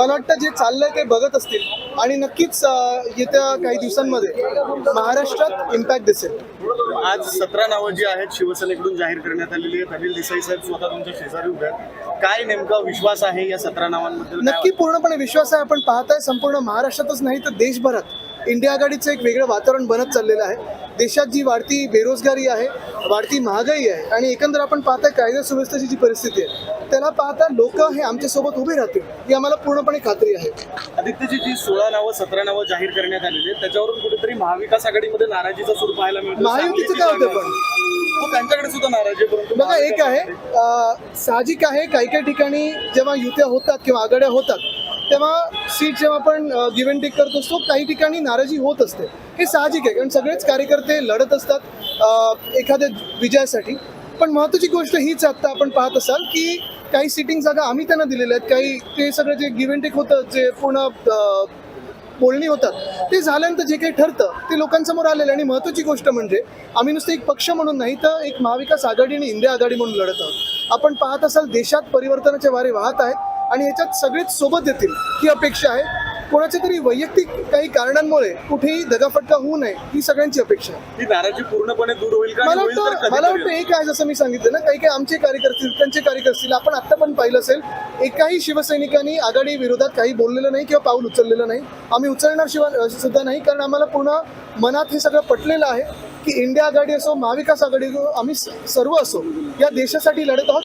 मला वाटतं जे चाललंय ते बघत असतील. आणि नक्कीच येत्या काही दिवसांमध्ये महाराष्ट्रात इम्पॅक्ट दिसेल. आज सतरा नावं जी आहेत शिवसेनेकडून जाहीर करण्यात आलेली आहेत. अनिल देसाई साहेब स्वतः तुमच्या शेजारी उभे आहेत. काय नेमका विश्वास आहे या सतरा नावांबद्दल? काय नक्की पूर्णपणे विश्वास आहे. आपण पाहताय संपूर्ण महाराष्ट्रातच नाही तर देशभरात इंडिया आघाडीचं एक वेगळं वातावरण बनत चाललेलं आहे. देशात जी वाढती बेरोजगारी आहे वाढती महागाई आहे आणि एकंदर आपण पाहताय कायदा सुव्यवस्थेची जी परिस्थिती आहे त्याला पाहता लोक हे आमच्यासोबत उभे राहतील ही आम्हाला पूर्णपणे खात्री आहे. आदित्यची जी सोळा नावं सतरा नावं जाहीर करण्यात आलेली आहेत त्याच्यावरून कुठेतरी महाविकास आघाडीमध्ये नाराजीचा सूर पाहायला मिळतो महायुतीचं काय होतं पण? हो, त्यांच्याकडे सुद्धा नाराजी बघा एक आहे साहजिक आहे काही काही ठिकाणी जेव्हा युत्या होतात किंवा आघाड्या होतात तेव्हा सीट जेव्हा आपण गिव्ह अँड टेक करत असतो काही ठिकाणी नाराजी होत असते. हे साहजिक आहे कारण सगळेच कार्यकर्ते लढत असतात एखाद्या विजयासाठी. पण महत्त्वाची गोष्ट हीच आत्ता आपण पाहत असाल की काही सिटिंग जागा आम्ही त्यांना दिलेल्या आहेत. काही ते सगळं जे गिव्ह अँड टेक होतं जे पूर्ण बोलणी होतात ते झाल्यानंतर जे काही ठरतं ते लोकांसमोर आलेलं आहे. आणि महत्त्वाची गोष्ट म्हणजे आम्ही नुसतं एक पक्ष म्हणून नाही तर एक महाविकास आघाडी आणि इंडिया आघाडी म्हणून लढत आहोत. आपण पाहत असाल देशात परिवर्तनाचे वारे वाहत आहेत. आणि याच्यात सगळेच सोबत येतील ही अपेक्षा आहे. कोणाच्या तरी वैयक्तिक काही कारणांमुळे कुठेही दगाफटका होऊ नये ही सगळ्यांची अपेक्षा आहे. ही नाराजी पूर्णपणे दूर होईल का? मला वाटतं मला वाटतं एक आहे जसं मी सांगितलं ना काही काही आमचे कार्यकर्ते त्यांचे कार्यकर्ते असतील आपण आता पण पाहिलं असेल एकाही शिवसैनिकांनी आघाडी विरोधात काही बोललेलं नाही किंवा पाऊल उचललेलं नाही. आम्ही उचलणार शिवाय सुद्धा नाही कारण आम्हाला पूर्ण मनात हे सगळं पटलेलं आहे की इंडिया आघाडी असो महाविकास आघाडी असो आम्ही सर्व असो या देशासाठी लढत आहोत.